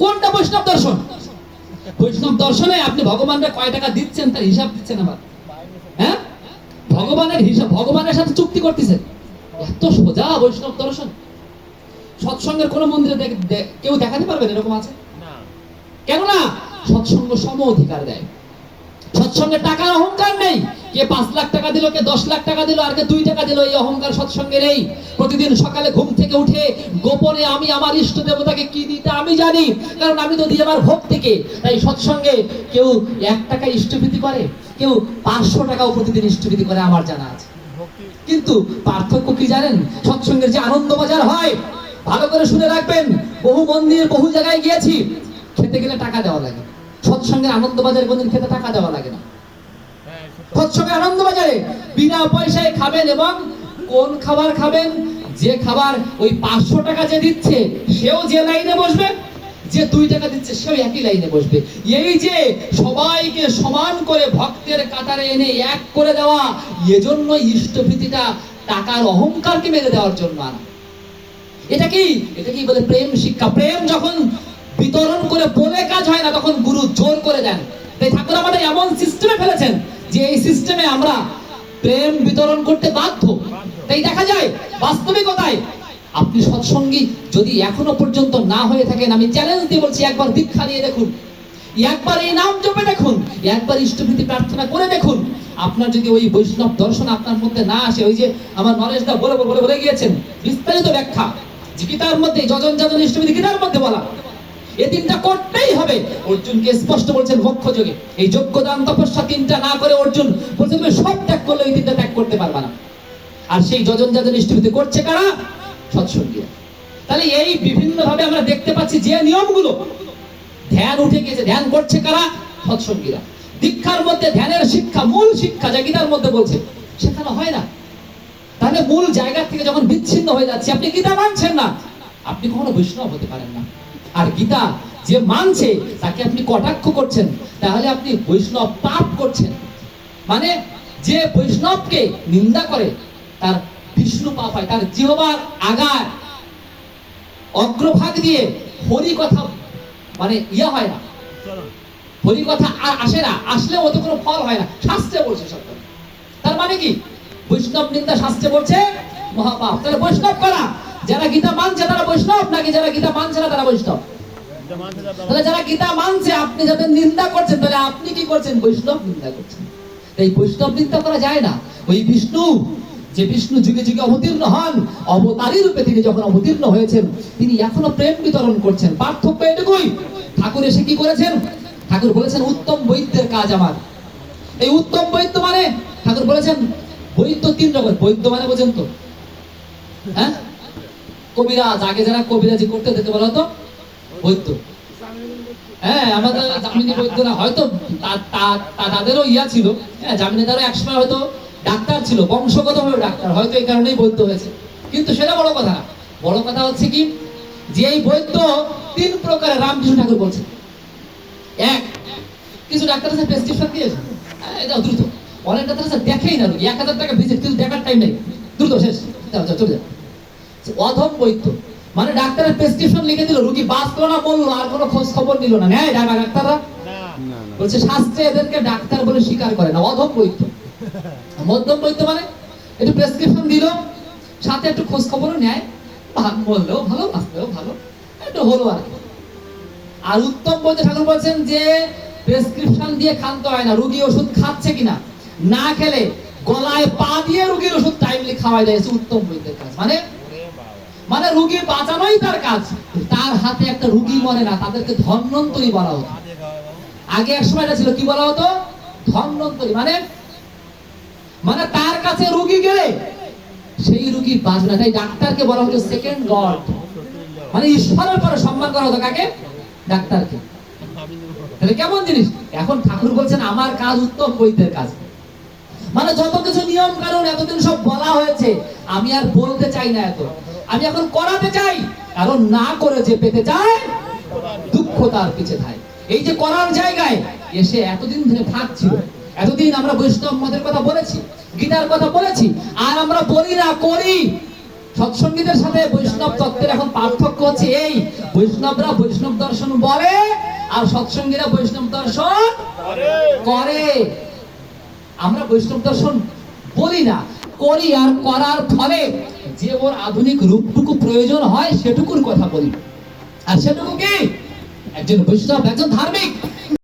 কোনটা বৈষ্ণব দর্শন? বৈষ্ণব দর্শনে আপনি ভগবানকে কয় টাকা দিচ্ছেন তার হিসাব দিচ্ছেন আবার। হ্যাঁ? ভগবানের হিসাব ভগবানের সাথে চুক্তি করতেছেন এত সোজা বৈষ্ণব দর্শন। সৎসঙ্গের কোন মন্দিরে কেউ দেখাতে পারবেন এরকম আছে? কেননা সৎসঙ্গ সম অধিকার দেয়। সৎসঙ্গে টাকার অহংকার নেই। কে পাঁচ লাখ টাকা দিল, কে দশ লাখ টাকা দিল, আর কে দুই টাকা দিল, এই অহংকার সৎসঙ্গে নেই। প্রতিদিন সকালে ঘুম থেকে উঠে গোপনে আমি আমার ইষ্ট দেবতাকে কি দিতে আমি জানি, কারণ আমি তো দিই আমার ভোগ থেকে। তাই সৎসঙ্গে কেউ এক টাকা ইষ্টভীতি করে, কেউ পাঁচশো টাকাও প্রতিদিন ইষ্টভীতি করে, আমার জানা আছে। কিন্তু পার্থক্য কি জানেন? সৎসঙ্গের যে আনন্দ বাজার হয়, ভালো করে শুনে রাখবেন, বহু মন্দির, বহু জায়গায় গিয়েছি, খেতে গেলে টাকা দেওয়া লাগে। সৎসঙ্গের আনন্দ বাজারে কোনদিন খেতে টাকা দেওয়া লাগে না। সৎসঙ্গের আনন্দ বাজারে বিনা পয়সায় খাবেন এবং কোন খাবার খাবেন? যে খাবার ওই পাঁচশো টাকা যে দিচ্ছে, সেও যে লাইনে বসবে, যে দুই টাকা দিচ্ছে, সেও একই লাইনে বসবে। এই যে সবাইকে সমান করে ভক্তের কাতারে এনে এক করে দেওয়া, এজন্য ইষ্টভীতিটা টাকার অহংকারকে মেরে দেওয়ার জন্য আনা। এটা কি? এটা কি বলে প্রেম শিক্ষা? প্রেম যখন বিতরণ করে বলে কাজ হয় না, তখন গুরু জোর করে দেন। তাই ঠাকুর আমাদের এমন সিস্টেমে ফেলেছেন যে এই সিস্টেমে আমরা প্রেম বিতরণ করতে বাধ্য, তাই দেখা যায় বাস্তবিকতায় আপনি সৎসঙ্গী যদি এখনও পর্যন্ত না হয়ে থাকেন, আমি চ্যালেঞ্জ দিয়ে বলছি, একবার দীক্ষা নিয়ে দেখুন, একবার এই নাম জপে দেখুন, একবার ইষ্টভীতি প্রার্থনা করে দেখুন, আপনার যদি ওই বৈষ্ণব দর্শন আপনার মধ্যে না আসে, ওই যে আমার নরেশ দা বলে বলে বলে গিয়েছেন, বিস্তারিত ব্যাখ্যা গীতার মধ্যে, যজন যজন ইষ্টভীতি গীতার মধ্যে বলা। এই তিনটা করতেই হবে। অর্জুনকে স্পষ্ট বলছেন মোক্ষ যোগে। এই যোগ্যদান তপস্যা তিনটা না করে অর্জুন বলছে তুমি সব ত্যাগ করলে ওই তিনটা ত্যাগ করতে পারবা না। আর সেই যজন যজন ইষ্টভীতি করছে কারা? সৎসঙ্গীরা। তাহলে এই বিভিন্ন ভাবে আমরা দেখতে পাচ্ছি যে নিয়মগুলো। ধ্যান উঠে গেছে ধ্যান করছে কারা? সৎসঙ্গীরা। দীক্ষার মধ্যে ধ্যানের শিক্ষা, মূল শিক্ষা যা গীতার মধ্যে বলছে, সেখানে হয় না। তাহলে মূল জায়গা থেকে যখন বিচ্ছিন্ন হয়ে যাচ্ছে, আপনি গীতা মানছেন না। আপনি কখনো বৈষ্ণব হতে পারেন না। আর গীতা যে মানছে, তাকে আপনি কটাক্ষ করছেন? তাহলে আপনি বৈষ্ণব পাপ করছেন। মানে যে বৈষ্ণবকে নিন্দা করে, তার বিষ্ণু পাপ হয়, তার জিহবার আগার অগ্রভাগ দিয়ে হরি কথা মানে ইয়া হয় না। হরি কথা আর আসে না আসলে অত কোনো ফল হয় না, শাস্ত্রে বলছে সব তার মানে কি? বৈষ্ণব নিন্দা শাস্ত্রে বলছে, মহাপাপ। তাহলে বৈষ্ণব করা? যারা গীতা মানছে তারা বৈষ্ণব নাকি যারা গীতা মানছে না তারা বৈষ্ণব? তাহলে যারা গীতা মানছে, আপনি যাদের নিন্দা করছেন, তাহলে আপনি কি করছেন? বৈষ্ণব নিন্দা করছেন। তাই বৈষ্ণব নিন্দা করা যায় না। ওই বিষ্ণু, যে বিষ্ণু যুগে যুগে অবতীর্ণ হন, অবতারী রূপে তিনি যখন অবতীর্ণ হয়েছেন, তিনি এখনও প্রেম বিতরণ করছেন। পার্থক্য এটুকুই। ঠাকুর এসে কি করেছেন? ঠাকুর বলেছেন, উত্তম বৈদ্যের কাজ আমার। এই উত্তম বৈদ্য মানে? ঠাকুর বলেছেন, বৈদ্য তিন রকম। বৈদ্য মানে বোঝেন তো। হ্যাঁ? কবিরাজ আগে যারা কবিরাজি করতে দেখতে বলা হতো বৈদ্য। হ্যাঁ আমাদের জামিনী বৈদ্যরা হয়তো তাদেরও ইয়া ছিল। হ্যাঁ জামিনীদারও একসময় হয়তো ডাক্তার ছিল বংশগতভাবে ডাক্তার হয়তো এই কারণেই বৈদ্য হয়েছে। কিন্তু সেটা বড় কথা বড় কথা হচ্ছে কি যে এই বৈদ্য তিন প্রকারের রামকৃষ্ণ ঠাকুর বলছে। এক কিছু ডাক্তার আছে প্রেসক্রিপশন দিয়েছে। হ্যাঁ, এটা দ্রুত। অনেক ডাক্তার আছে দেখেই না এক হাজার টাকা ভিজিট কিন্তু দেখার টাইম নেই। দ্রুত শেষ। চলে যাও। অধম বৈদ্য। মানে ডাক্তারের প্রেসক্রিপশন লিখে দিল রুগী বাঁচলো না বলল আর কোনো খোঁজ খবর নিল না। নেয় ডাকা ডাক্তাররা? বলছে শাস্ত্রে এদেরকে ডাক্তার বলে স্বীকার করে না অধম বৈদ্য। মধ্যম বৈদ্য মানে? একটু প্রেসক্রিপশন দিল সাথে একটু খোঁজ খবরও নেয়। বললেও ভালো বাঁচলেও ভালো একটু হলো আর আর উত্তম ঠাকুর বলছেন যে প্রেসক্রিপশন দিয়ে খান্ত হয় না রুগী ওষুধ খাচ্ছে কিনা? না খেলে গলায় পা দিয়ে রুগীর ওষুধ টাইমলি খাওয়াই দেয়। উত্তম বৈদ্যের কাজ মানে মানে রুগী বাঁচানোই তার কাজ। তার হাতে একটা রুগী মরে না, তাদেরকে ধন্বন্তরী বলা হতো। আগে এক সময় এটা ছিল, কি বলা হতো? ধন্বন্তরী মানে? মানে তার কাছে রুগী গেলে সেই রুগী বাঁচবে তাই ডাক্তারকে বলা হতো সেকেন্ড গড মানে ঈশ্বরের পরে সম্মান করা হতো কাকে? ডাক্তারকে। তাহলে কেমন জিনিস? এখন ঠাকুর বলছেন, আমার কাজ উত্তম, বৈদ্যের কাজ। মানে যত কিছু নিয়ম কানুন এতদিন সব বলা হয়েছে। আমি আর বলতে চাই না এত। আমি এখন করাতে চাই, কারণ না করে যে পেতে চায়, দুঃখ তার পিছে থাকে এই যে করার জায়গায় এসে এতদিন ধরে থাকছিল, এতদিন আমরা বৈষ্ণব মতের কথা বলেছি, গীতার কথা বলেছি, আর আমরা বলি না, করি। সৎসঙ্গীদের সাথে বৈষ্ণব তত্ত্বের এখন পার্থক্য হচ্ছে এই, বৈষ্ণবরা বৈষ্ণব দর্শন বলে, আর সৎসঙ্গীরা বৈষ্ণব দর্শন করে। আমরা বৈষ্ণব দর্শন বলি না, করি আর করার ফলে যে ওর আধুনিক রূপটুকু প্রয়োজন হয়, সেটুকুর কথা বলি। আর সেটুকু কি? একজন বৈষ্ণব একজন ধার্মিক।